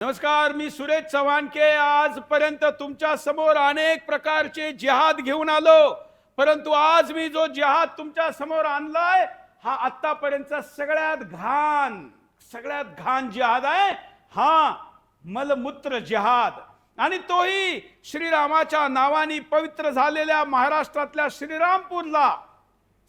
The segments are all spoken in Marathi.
नमस्कार मी सुरेश चव्हाणके. आजपर्यंत तुमच्यासमोर अनेक प्रकारचे जिहाद घेऊन आलो. परंतु आज मी जो जिहाद तुमच्यासमोर आणलाय हा आतापर्यंतचा सगळ्यात घाण सगळ्यात घाण जिहाद आहे. हा मलमूत्र जिहाद. आणि तोही श्रीरामाच्या नावाने पवित्र झालेल्या महाराष्ट्रातल्या श्रीरामपूरला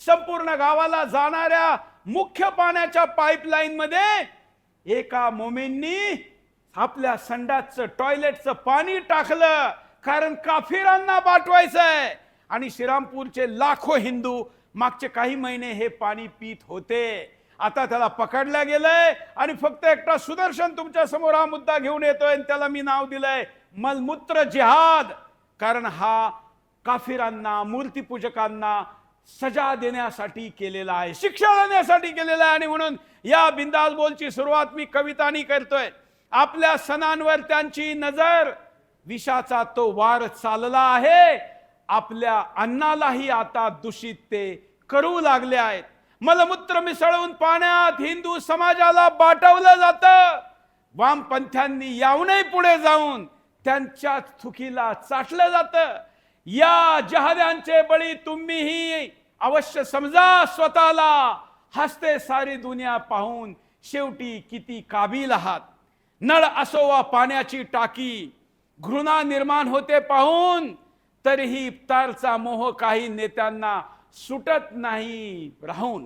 संपूर्ण गावाला जाणाऱ्या मुख्य पाण्याच्या पाईपलाईन मध्ये एका मोमींनी आपल्या संडासचं टॉयलेटचं पाणी टाकलं कारण काफिरांना पाठवायचंय आणि श्रीरामपूरचे लाखो हिंदू मागचे काही महिने हे पाणी पीत होते. आता त्याला पकडलं गेलंय आणि फक्त एकटा सुदर्शन तुमच्यासमोर हा मुद्दा घेऊन येतोय आणि त्याला मी नाव दिलंय. मलमूत्र जिहाद. कारण हा काफिरांना मूर्तीपूजकांना सजा देण्यासाठी केलेला आहे शिक्षा देण्यासाठी केलेला आहे. आणि म्हणून या बिंदास बोलची सुरुवात मी कवितानी करतोय. आपल्या सणांवर त्यांची नजर. विषाचा तो वार चालला आहे. आपल्या अन्नालाही आता दूषित ते करू लागले आहेत. मलमूत्र मिसळून पाण्यात हिंदू समाजाला बाटवलं जातं. वामपंथ्यांनी याहूनही पुढे जाऊन त्यांच्या थुकीला चाटलं जातं. या जहाद्यांचे बळी तुम्हीही अवश्य समजा स्वतःला हसते सारी दुनिया पाहून शेवटी किती काबील आहात. नळ असो वा पाण्याची टाकी घृणा निर्माण होते पाहून तरीही इफ्तारचा मोह काही नेत्यांना सुटत नाही राहून.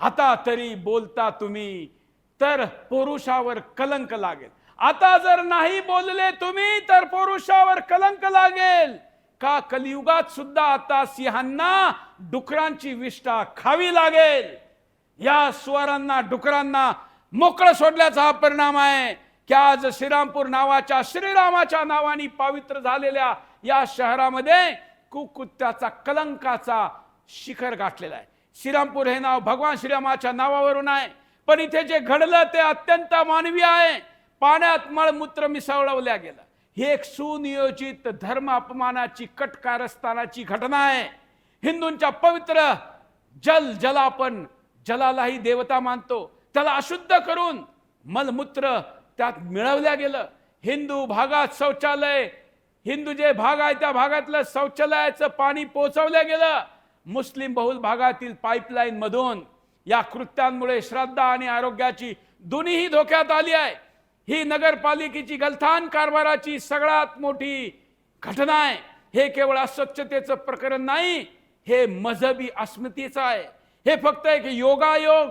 आता तरी बोलता तुम्ही तर पुरुषावर कलंक लागेल. आता जर नाही बोलले तुम्ही तर पुरुषावर कलंक लागेल. का कलियुगात सुद्धा आता सिंहांना डुकरांची विष्ठा खावी लागेल? या स्वरांना डुकरांना मोकळं सोडल्याचा हा परिणाम आहे. की आज श्रीरामपूर नावाच्या श्रीरामाच्या नावाने पावित्र झालेल्या या शहरामध्ये कुकुत्याचा कलंकाचा शिखर गाठलेला आहे. श्रीरामपूर हे नाव भगवान श्रीरामाच्या नावावरून आहे. पण इथे जे घडलं ते अत्यंत मानवी आहे. पाण्यात मळमूत्र मिसळवल्या गेलं. ही एक सुनियोजित धर्म अपमानाची कटकारस्थानाची घटना आहे. हिंदूंच्या पवित्र जल जला आपण जलालाही देवता मानतो. त्याला अशुद्ध करून मलमूत्र त्यात मिळवल्या गेलं. हिंदू भागात शौचालय हिंदू जे भाग आहे त्या भागातलं शौचालयाचं पाणी पोचवलं गेलं. मुस्लिम बहुल भागातील पाईपलाईन मधून या कृत्यांमुळे श्रद्धा आणि आरोग्याची दोन्हीही धोक्यात आली आहे. ही नगरपालिकेची गलथान कारभाराची सगळ्यात मोठी घटना आहे. हे केवळ अस्वच्छतेचं प्रकरण नाही हे मजहबी अस्मितेचं आहे. हे फक्त एक योगायोग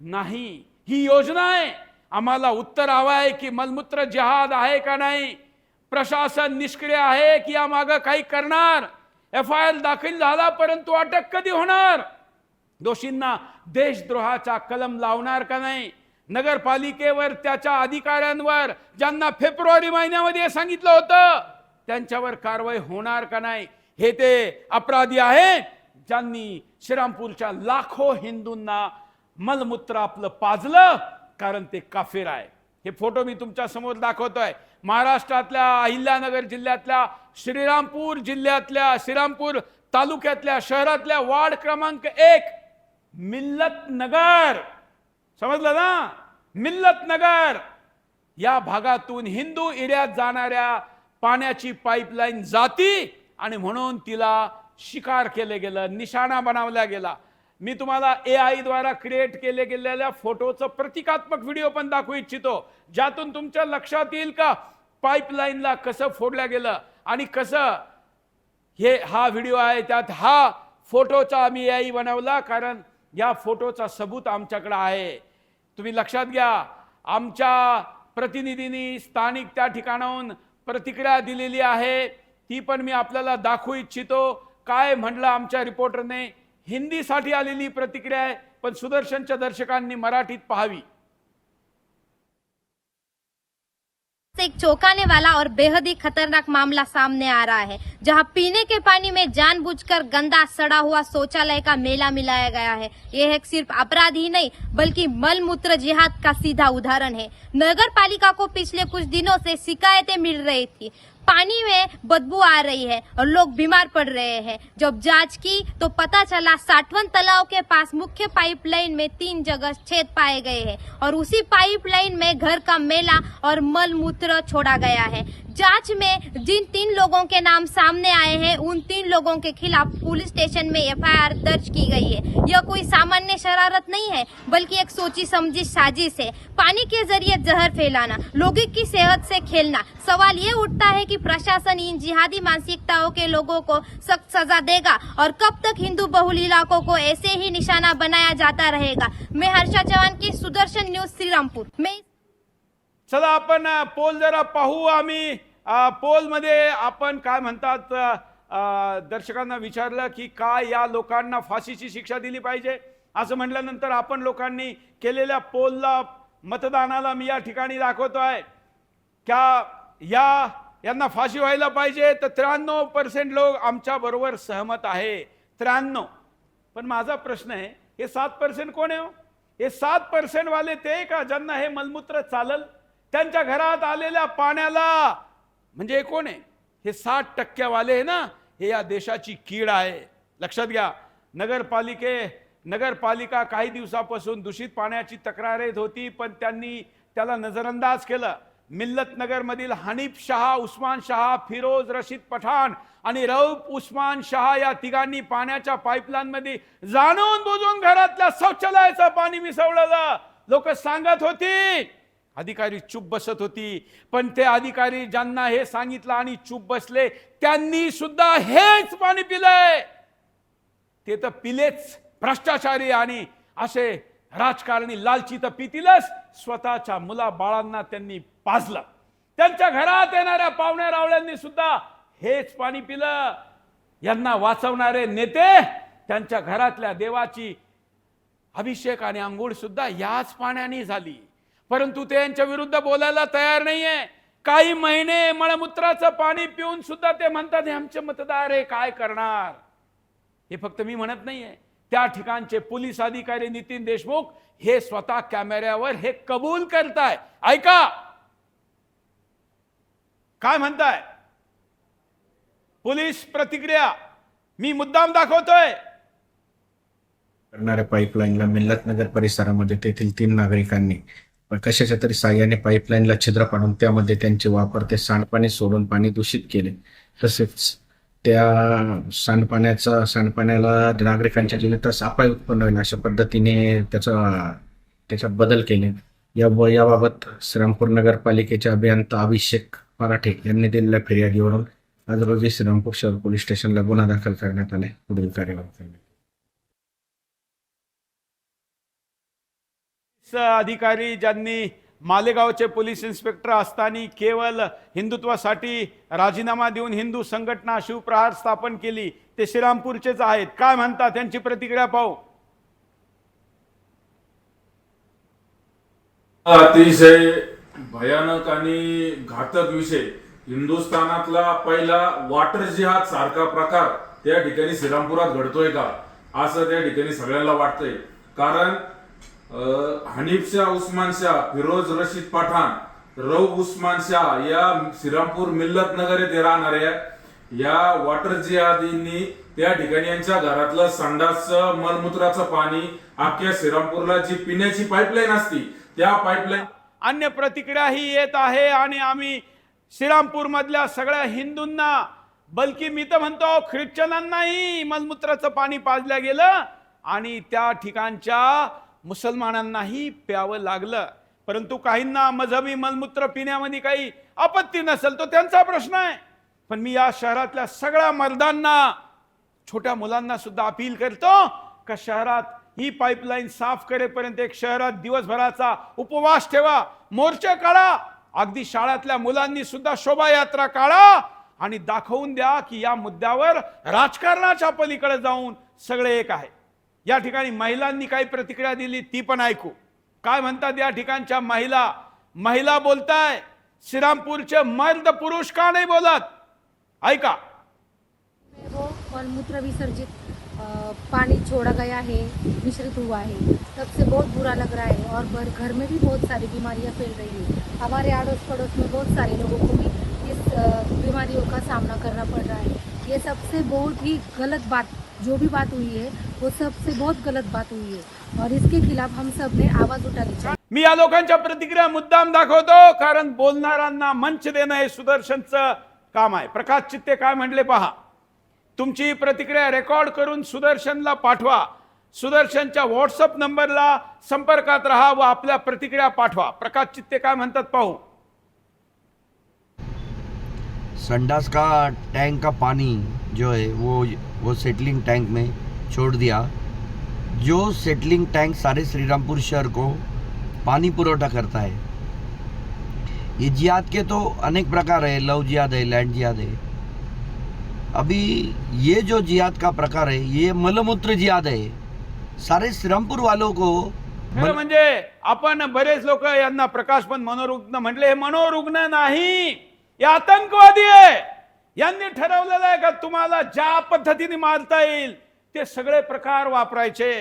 नाही ही योजना आहे. आम्हाला उत्तर हवं आहे की मलमूत्र जहाद आहे का नाही? प्रशासन निष्क्रिय आहे की या मागं काही करणार? एफ आय आर दाखल झाला परंतु अटक कधी होणार? दोषींना देशद्रोहाचा कलम लावणार का नाही? नगरपालिकेवर त्याच्या अधिकाऱ्यांवर ज्यांना फेब्रुवारी महिन्यामध्ये सांगितलं होतं त्यांच्यावर कारवाई होणार का नाही? हे ते अपराधी आहे ज्यांनी श्रीरामपूरच्या लाखो हिंदूंना मलमूत्र आपलं पाजलं कारण ते काफिर आहे. हे फोटो मी तुमच्यासमोर दाखवतोय. महाराष्ट्रातल्या अहिल्यानगर जिल्ह्यातल्या श्रीरामपूर जिल्ह्यातल्या श्रीरामपूर तालुक्यातल्या शहरातल्या वार्ड क्रमांक एक मिल्लत नगर. समजलं ना? मिल्लत नगर. या भागातून हिंदू एरियात जाणाऱ्या पाण्याची पाईपलाईन जाती आणि म्हणून तिला शिकार केले गेलं निशाणा बनवला गेला. मी तुम्हाला ए आय द्वारा क्रिएट केले गेलेल्या फोटोचं प्रतिकात्मक व्हिडिओ पण दाखवू इच्छितो. ज्यातून तुमच्या लक्षात येईल का पाईपलाईनला कसं फोडलं गेलं आणि कसं हे हा व्हिडिओ आहे त्यात हा फोटोचा आम्ही आई बनवला कारण या फोटोचा सबूत आमच्याकडे आहे. तुम्ही लक्षात घ्या आमच्या प्रतिनिधींनी स्थानिक त्या ठिकाणाहून प्रतिक्रिया दिलेली आहे. ती पण मी आपल्याला दाखवू इच्छितो. काय म्हणलं आमच्या रिपोर्टरने हिंदीसाठी आलेली प्रतिक्रिया आहे, पण सुदर्शनच्या दर्शकांनी मराठीत पाहावी. एक चौंकाने वाला और बेहद ही खतरनाक मामला सामने आ रहा है, जहाँ पीने के पानी में जानबूझकर गंदा सड़ा हुआ शौचालय का मेला मिलाया गया है। यह एक सिर्फ़ अपराध ही नहीं, बल्कि मल मूत्र जिहाद का सीधा उदाहरण है। नगर पालिका को पिछले कुछ दिनों से शिकायतें मिल रही थी। पानी में बदबू आ रही है और लोग बीमार पड़ रहे हैं। जब जाँच की तो पता चला साठवन तालाब के पास मुख्य पाइपलाइन में तीन जगह छेद पाए गए हैं और उसी पाइपलाइन में घर का मेला और मल मूत्र छोड़ा गया है। जाँच में जिन तीन लोगों के नाम सामने आए हैं, उन तीन लोगों के खिलाफ पुलिस स्टेशन में एफआईआर दर्ज की गई है। यह कोई सामान्य शरारत नहीं है, बल्कि एक सोची समझी साजिश है। पानी के ज़रिए जहर फैलाना, लोगों की सेहत से खेलना, सवाल ये उठता है कि प्रशासन इन जिहादी मानसिकताओं के लोगों को सख्त सजा देगा और कब तक हिंदू बहुल इलाकों को ऐसे ही निशाना बनाया जाता रहेगा। मैं हर्षा चौहान की सुदर्शन न्यूज़ श्रीरामपुर। मैं चला आपण पोल जरा पाहू आम्ही. पोलमध्ये आपण काय म्हणतात दर्शकांना विचारलं की काय या लोकांना फाशीची शिक्षा दिली पाहिजे? असं म्हटल्यानंतर आपण लोकांनी केलेल्या पोलला मतदानाला मी या ठिकाणी दाखवतो आहे. क्या या यांना फाशी व्हायला पाहिजे तर त्र्याण्णव पर्सेंट लोक आमच्या बरोबर सहमत आहे. त्र्याण्णव. पण माझा प्रश्न आहे हे सात पर्सेंट कोण आहे हो? हे सात पर्सेंटवाले ते का ज्यांना हे मलमूत्र चालल? त्यांच्या घरात आलेल्या पाण्याला म्हणजे कोण आहे? हे साठ टक्क्यावाले आहे ना हे या देशाची कीड आहे. लक्षात घ्या नगरपालिके नगरपालिका काही दिवसापासून दूषित पाण्याची तक्रार येत होती पण त्यांनी त्याला नजरअंदाज केलं. मिल्लत नगरमधील हनीफ शहा उस्मान शहा फिरोज रशीद पठाण आणि रऊफ उस्मान शहा या तिघांनी पाण्याच्या पाईपलाईनमध्ये जाणून बुजून घरातल्या शौचालयाचं पाणी मिसळलेलं लोक सांगत होती अधिकारी चुप बसत होती. पण ते अधिकारी ज्यांना हे सांगितलं आणि चुप बसले त्यांनी सुद्धा हेच पाणी पिलंय ते तर पिलेच भ्रष्टाचारी आणि असे राजकारणी लालची तर पितीलच. स्वतःच्या मुला बाळांना त्यांनी पाजलं. त्यांच्या घरात येणाऱ्या पाहुण्या रावळ्यांनी सुद्धा हेच पाणी पिलं. यांना वाचवणारे नेते त्यांच्या घरातल्या देवाची अभिषेक आणि आंघोळ सुद्धा याच पाण्याने झाली. परंतु ते यांच्या विरुद्ध बोलायला तयार नाहीये. काही महिने मळमूत्राचं पाणी पिऊन सुद्धा ते म्हणतात हे आमचे मतदार आहे काय करणार? हे फक्त मी म्हणत नाहीये. त्या ठिकाणचे पोलीस अधिकारी नितीन देशमुख हे स्वतः कॅमेऱ्यावर हे कबूल करताय. ऐका! काय म्हणताय? पोलीस प्रतिक्रिया. मी मुद्दाम दाखवतोय. करणाऱ्या पाईपलाईनला मिल्लतनगर परिसरामध्ये तेथील तीन नागरिकांनी कशाच्या तरी साह्याने पाईपलाईनला छिद्र पाडून त्यामध्ये त्यांचे वापर ते सांडपाणी सोडून पाणी दूषित केले. तसेच त्या सांडपाण्याचा सांडपाण्याला नागरिकांच्या जीवितास अपाय उत्पन्न होईल अशा पद्धतीने त्याचा त्याच्यात बदल केले. या याबाबत श्रीरामपूर नगरपालिकेचे अभियंता अभिषेक मराठे यांनी दिलेल्या फिर्यादीवरून आज रोजी श्रीरामपूर शहर पोलीस स्टेशनला गुन्हा दाखल करण्यात आले. पुढील कार्यवाही करण्यात अधिकारी ज्यांनी मालेगावचे पोलीस इन्स्पेक्टर असताना केवळ हिंदुत्वासाठी राजीनामा देऊन हिंदू संघटना शिवप्रहार स्थापन केली ते श्रीरामपूरचेच आहेत. काय म्हणतात? त्यांची प्रतिक्रिया पाहू. अतिशय भयानक आणि घातक विषय. हिंदुस्थानातला पहिला वॉटर जिहाद सारखा प्रकार त्या ठिकाणी श्रीरामपुरात घडतोय का? असं त्या ठिकाणी सगळ्यांना वाटतंय. कारण हनीफ शाह उस्मान शाह फिरोज रशीद पठाण रऊ उस्मान शाह या श्रीरामपूर मिल्लत नगर येथे राहणाऱ्या या वॉटर जिहादींनी त्या ठिकाणी यांच्या घरातलं संडासचं मलमूत्राचं पाणी अख्ख्या श्रीरामपूरला जी पिण्याची पाईपलाईन असती त्या पाईपलाईन अन्य प्रतिक्रियाही येत आहे आणि आम्ही श्रीरामपूर मधल्या सगळ्या हिंदूंना बल्कि मी तर म्हणतो ख्रिश्चनांनाही मलमूत्राचं पाणी पाजलं गेलं आणि त्या ठिकाणच्या मुसलमानांनाही प्यावं लागलं. परंतु काहींना मजहबी मलमूत्र पिण्यामध्ये काही आपत्ती नसेल तो त्यांचा प्रश्न आहे. पण मी या शहरातल्या सगळ्या मर्दांना छोट्या मुलांना सुद्धा अपील करतो का शहरात ही पाईपलाईन साफ करेपर्यंत एक शहरात दिवसभराचा उपवास ठेवा मोर्चे काढा अगदी शाळातल्या मुलांनी सुद्धा शोभायात्रा काढा आणि दाखवून द्या की या मुद्द्यावर राजकारणाच्या पलीकडे जाऊन सगळे एक आहे या ठिकाणी महिलांनी काही प्रतिक्रिया दिली ती पण ऐकू. काय म्हणतात या ठिकाणच्या महिला? महिला बोलताय श्रीरामपूरचे मर्द पुरुष का नाही बोलत? ऐका. हो, वो मूत्र विसर्जित पानी छोड़ा गया है मिश्रित हुआ है तब से बहुत बुरा लग रहा है और घर घर में भी बहुत सारी बीमारियां फैल रही है. हमारे आड़ोस पड़ोस में बहुत सारे लोगों को भी इस बीमारियों का सामना करना पड़ रहा है। ये सबसे बहुत ही गलत बात जो भी बात हुई है वो सबसे बहुत गलत बात हुई है। और इसके खिलाफ हम सब ने आवाज़ उठानी चाहिए। मी या लोकांच्या प्रतिक्रिया मुद्दाम दाखवतो कारण बोलणाऱ्यांना मंच देणं हे सुदर्शनचं काम आहे. प्रकाश चित्ते काय म्हणले पहा? तुमची प्रतिक्रिया रेकॉर्ड करून सुदर्शनला पाठवा. सुदर्शनच्या व्हॉट्सअप नंबरला संपर्कात राहा व आपल्या प्रतिक्रिया पाठवा. प्रकाश चित्ते काय म्हणतात पाहू? संडास का टैंक का पानी जो है वो वो सेटलिंग टैंक में छोड़ दिया। जो सेटलिंग टैंक सारे श्रीरामपुर शहर को पानी पुरवठा करता है। ये जिहाद के तो अनेक प्रकार है लव जिहाद है लैंड जिहाद है। अभी ये जो जिहाद का प्रकार है ये मलमूत्र जिहाद है। सारे श्रीरामपुर वालों को म्हणजे आपण बरेच लोक यांना प्रकाश पण मनोरुग्ण म्हटले हे मनोरुग्ण नाही. हे आतंकवादी आहे. यांनी ठरवलेलं आहे का तुम्हाला ज्या पद्धतीने मारता येईल ते सगळे प्रकार वापरायचे.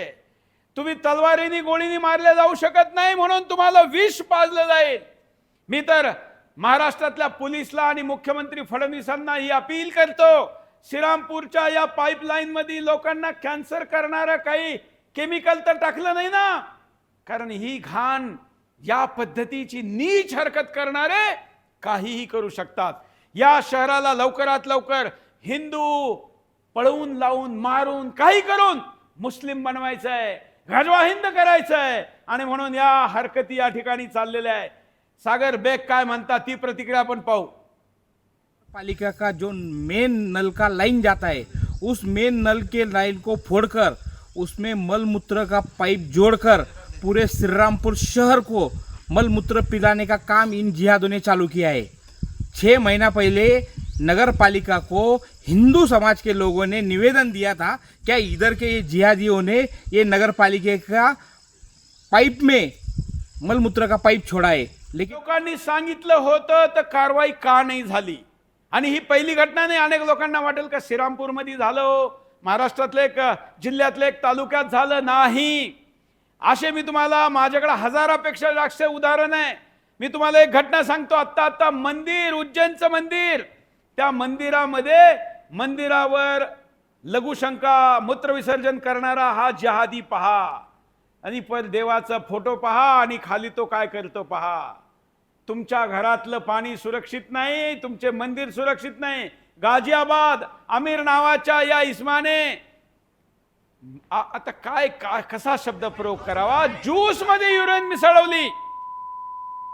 तुम्ही तलवारीने गोळीने मारले जाऊ शकत नाही म्हणून तुम्हाला विष पाजलं जाईल. मी तर महाराष्ट्रातल्या पोलिसला आणि मुख्यमंत्री फडणवीसांना ही अपील करतो श्रीरामपूरच्या या पाईपलाईन मध्ये लोकांना कॅन्सर करणारं काही केमिकल तर टाकलं नाही ना? कारण ही घाण या पद्धतीची नीच हरकत करणारे काहीही करू शकतात. या शहराला लवकरात लवकर हिंदू पळवून लावून मारून काही करून मुस्लिम बनवायचं आहे गजवा हिंद करायचं आहे आणि म्हणून या हरकती या ठिकाणी चाललेल्या आहे सागर बेग काय म्हणतात? ती प्रतिक्रिया आपण पाहू. पालिका का जो मेन नल का लाइन जाता है उस मेन नल के लाइन को फोड़कर उसमें मलमूत्र का पाइप जोड़कर पूरे श्रीरामपुर शहर को मलमूत्र पिलाने का काम इन जिहादों ने चालू किया है। छः महीना पहले नगर पालिका को हिंदू समाज के लोगों ने निवेदन दिया था क्या इधर के ये जिहादियों ने ये नगर पालिका का पाइप में मलमूत्र का पाइप छोड़ा है? लेकिन लोकांनी सांगितलं होतं तर कारवाई का नाही झाली? आणि ही पहिली घटना नाही अनेक लोकांना वाटेल का श्रीरामपूरमध्ये झालं हो? महाराष्ट्रातलं एक जिल्ह्यातलं एक तालुक्यात झालं नाही. असे मी तुम्हाला माझ्याकडे हजारापेक्षा जास्त उदाहरण आहे. मी तुम्हाला एक घटना सांगतो. आत्ता आत्ता मंदिर उज्जैनचं मंदिर. त्या मंदिरामध्ये मंदिरावर लघुशंका मूत्रविसर्जन करणारा हा जहादी पहा. आणि पर देवाचा फोटो पहा आणि खाली तो काय करतो पहा. तुमच्या घरातलं पाणी सुरक्षित नाही तुमचे मंदिर सुरक्षित नाही. गाझियाबाद आमिर नावाच्या या इस्माने आता काय काय कसा शब्द प्रयोग करावा? ज्यूसमध्ये युरेन मिसळवली.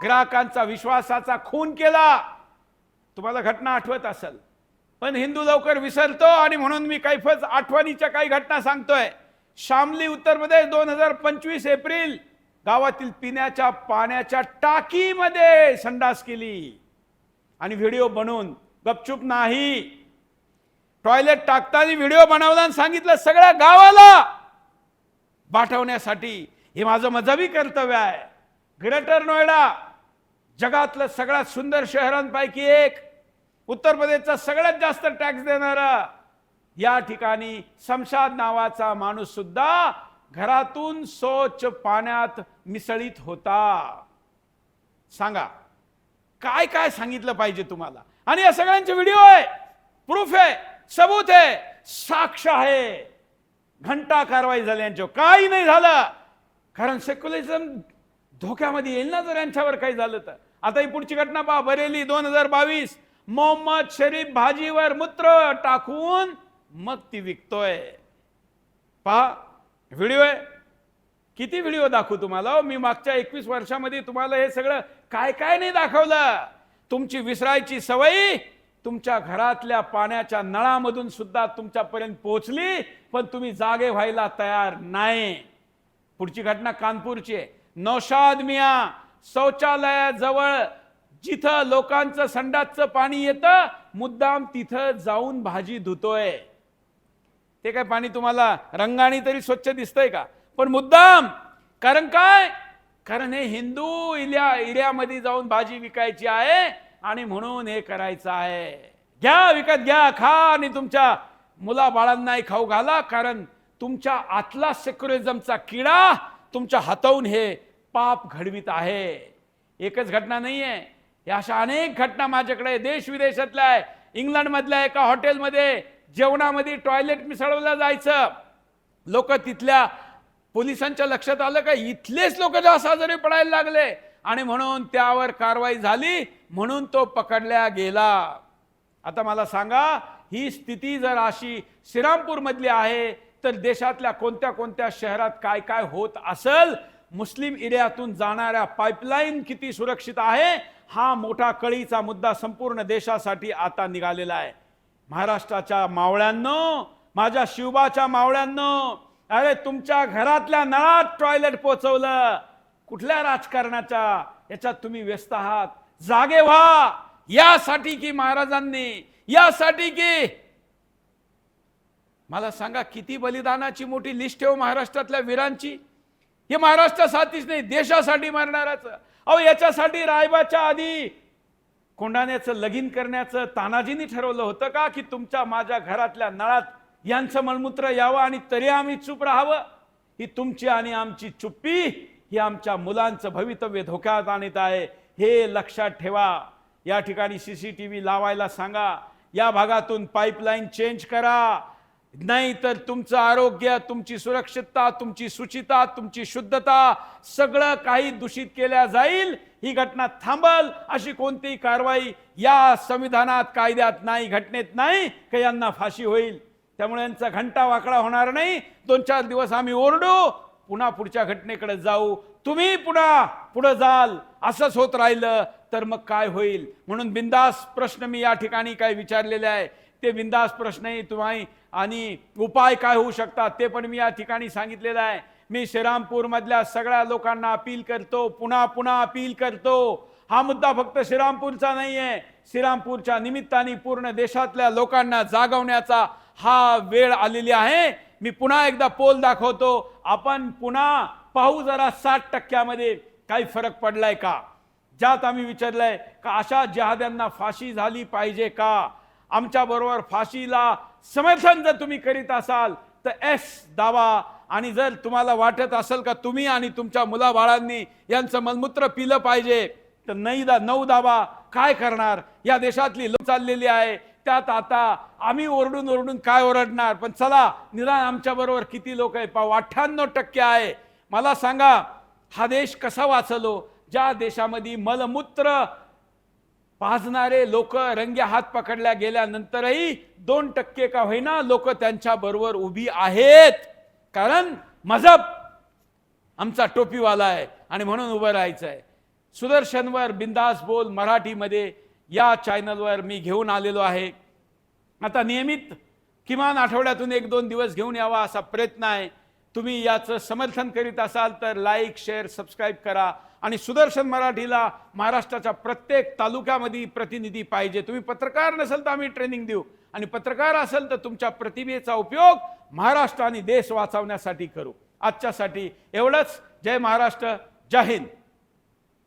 ग्राहकांचा विश्वासाचा खून केला. तुम्हाला घटना आठवत असेल. पण हिंदू लवकर विसरतो आणि म्हणून मी कैफच आठवणीच्या काही घटना सांगतोय. शामली उत्तर प्रदेश दोन हजार पंचवीस एप्रिल. गावातील पिण्याच्या पाण्याच्या टाकीमध्ये संडास केली. आणि व्हिडिओ बनवून गपचूप नाही. टॉयलेट टाकताना व्हिडिओ बनवला आणि सांगितलं सगळ्या गावाला पाठवण्यासाठी हे माझं मजबी कर्तव्य आहे. ग्रेटर नोएडा जगातलं सगळ्यात सुंदर शहरांपैकी एक उत्तर प्रदेशचा सगळ्यात जास्त टॅक्स देणारा या ठिकाणी शमशाद नावाचा माणूस सुद्धा घरातून स्वच्छ पाण्यात मिसळीत होता. सांगा काय काय सांगितलं पाहिजे तुम्हाला? आणि या सगळ्यांचे व्हिडिओ आहे प्रूफ आहे. सबूत आहे साक्ष आहे. घंटा कारवाई झाली यांच्यावर. काही नाही झालं. कारण सेक्युलरिझम धोक्यामध्ये येईल ना जर यांच्यावर काही झालं तर. आता ही पुढची घटना पहा बरेली दोन हजार बावीस. मोहम्मद शरीफ भाजीवर मूत्र टाकून मग ती विकतोय. पहा व्हिडिओ आहे. किती व्हिडिओ दाखवू तुम्हाला? हो, मी मागच्या एकवीस वर्षामध्ये तुम्हाला हे सगळं काय काय नाही दाखवलं. तुमची विसरायची सवयी तुमच्या घरातल्या पाण्याच्या नळामधून सुद्धा तुमच्यापर्यंत पोहोचली पण तुम्ही जागे व्हायला तयार नाही. पुढची घटना कानपूरची आहे. नौशाद मिया शौचालयाजवळ जिथं लोकांचं संडासचं पाणी येतं मुद्दाम तिथं जाऊन भाजी धुतोय. ते काय पाणी तुम्हाला रंगाने तरी स्वच्छ दिसतंय का? पण मुद्दाम कारण काय? कारण हे हिंदू इल्या एरियामध्ये जाऊन भाजी विकायची आहे आणि म्हणून हे करायचं आहे. घ्या विकत घ्या खा आणि तुमच्या मुला बाळांनाही खाऊ घाला कारण तुमच्या आतला सेक्युरिझमचा किडा तुमच्या हाताहून हे पाप घडवित आहे. एकच घटना नाही आहे या अशा अनेक घटना माझ्याकडे देश विदेशातल्या आहे. इंग्लंडमधल्या एका हॉटेलमध्ये जेवणामध्ये टॉयलेट मिसळवलं जायचं. लोक तिथल्या पोलिसांच्या लक्षात आलं का? इथलेच लोक जास्त आजारी पडायला लागले. आणि म्हणून त्यावर कारवाई झाली म्हणून तो पकडल्या गेला. आता मला सांगा ही स्थिती जर अशी श्रीरामपूरमधली आहे तर देशातल्या कोणत्या कोणत्या शहरात काय काय होत असेल? मुस्लिम एरियातून जाणाऱ्या पाईपलाईन किती सुरक्षित आहे? हा मोठा कळीचा मुद्दा संपूर्ण देशासाठी आता निघालेला आहे. महाराष्ट्राच्या मावळ्यांनो माझ्या शिवबाच्या मावळ्यांनो अरे तुमच्या घरातल्या नळात टॉयलेट पोचवलं. कुठल्या राजकारणाच्या याच्यात तुम्ही व्यस्त आहात? जागे व्हा! यासाठी की महाराजांनी? यासाठी की? मला सांगा किती बलिदानाची मोठी लिस्ट ठेव हो महाराष्ट्रातल्या वीरांची? हे महाराष्ट्रासाठीच नाही देशासाठी मरणाराचं अहो याच्यासाठी रायबाच्या आधी कोंडाण्याचं लगीन करण्याचं तानाजींनी ठरवलं होतं का की तुमच्या माझ्या घरातल्या नळात यांचं मलमूत्र यावं आणि तरी आम्ही चूप राहावं? ही तुमची आणि आमची चुप्पी ही आमच्या मुलांचं भवितव्य धोक्यात आणत आहे. हे लक्षात ठेवा. या ठिकाणी सी सी टी व्ही लावायला सांगा. या भागातून पाईपलाईन चेंज करा. नाही तर तुमचं आरोग्य तुमची सुरक्षितता तुमची सुचिता तुमची शुद्धता सगळं काही दूषित केल्या जाईल. ही घटना थांबल. अशी कोणतीही कारवाई या संविधानात कायद्यात नाही घटनेत नाही का यांना फाशी होईल. त्यामुळे यांचा घंटा वाकडा होणार नाही. दोन चार दिवस आम्ही ओरडू. पुन्हा पुढच्या घटनेकडे जाऊ. तुम्ही पुन्हा पुढं जाल. असंच होत राहिलं. तर मग काय होईल? म्हणून बिंदास प्रश्न मी या ठिकाणी काय विचारलेले आहे. ते बिंदास प्रश्नही तुम्ही आणि उपाय काय होऊ शकतात ते पण मी या ठिकाणी सांगितलेलं आहे. मी श्रीरामपूरमधल्या सगळ्या लोकांना अपील करतो. पुन्हा पुन्हा अपील करतो. हा मुद्दा फक्त श्रीरामपूरचा नाही आहे श्रीरामपूरच्या निमित्ताने पूर्ण देशातल्या लोकांना जागवण्याचा हा वेळ आलेली आहे. मी पुन्हा एकदा पोल दाखवतो. आपण पुन्हा पाहू जरा साठ टक्क्यामध्ये काही फरक पडलाय का? ज्यात आम्ही विचारलंय का अशा जहाद्यांना फाशी झाली पाहिजे का? आमच्या बरोबर फाशीला समर्थन जर तुम्ही करीत असाल तर एस दावा. आणि जर तुम्हाला वाटत असेल का तुम्ही आणि तुमच्या मुलाबाळांनी यांचं मलमूत्र पिलं पाहिजे तर नाही दा नऊ दावा काय करणार? या देशातली लोक चाललेली आहे. त्यात आता. आम्ही ओरडून ओरडून काय ओरडणार? पण चला निदान आमच्या बरोबर किती लोक आहे पाहू अठ्ठ्याण्णव टक्के आहे. मला सांगा हा देश कसा वाचलो? ज्या देशामध्ये मलमूत्र पाजणारे लोक रंगे हात पकडल्या गेल्यानंतरही दोन टक्के का होईना लोक त्यांच्या बरोबर उभी आहेत. कारण मजब आमचा टोपीवाला आहे आणि म्हणून उभं राहायचं आहे सुदर्शनवर बिंदास बोल मराठीमध्ये. या चॅनलवर मी घेऊन आलेलो आहे. आता नियमित किमान आठवड्यातून एक दोन दिवस घेऊन यावा असा प्रयत्न आहे. तुम्ही याचं समर्थन करीत असाल तर लाईक शेअर सबस्क्राईब करा आणि सुदर्शन मराठीला महाराष्ट्राच्या प्रत्येक तालुक्यामध्ये प्रतिनिधी पाहिजे. तुम्ही पत्रकार नसेल तर आम्ही ट्रेनिंग देऊ. आणि पत्रकार असेल तर तुमच्या प्रतिभेचा उपयोग महाराष्ट्र आणि देश वाचवण्यासाठी करू. आजच्यासाठी एवढंच. जय महाराष्ट्र. जय हिंद.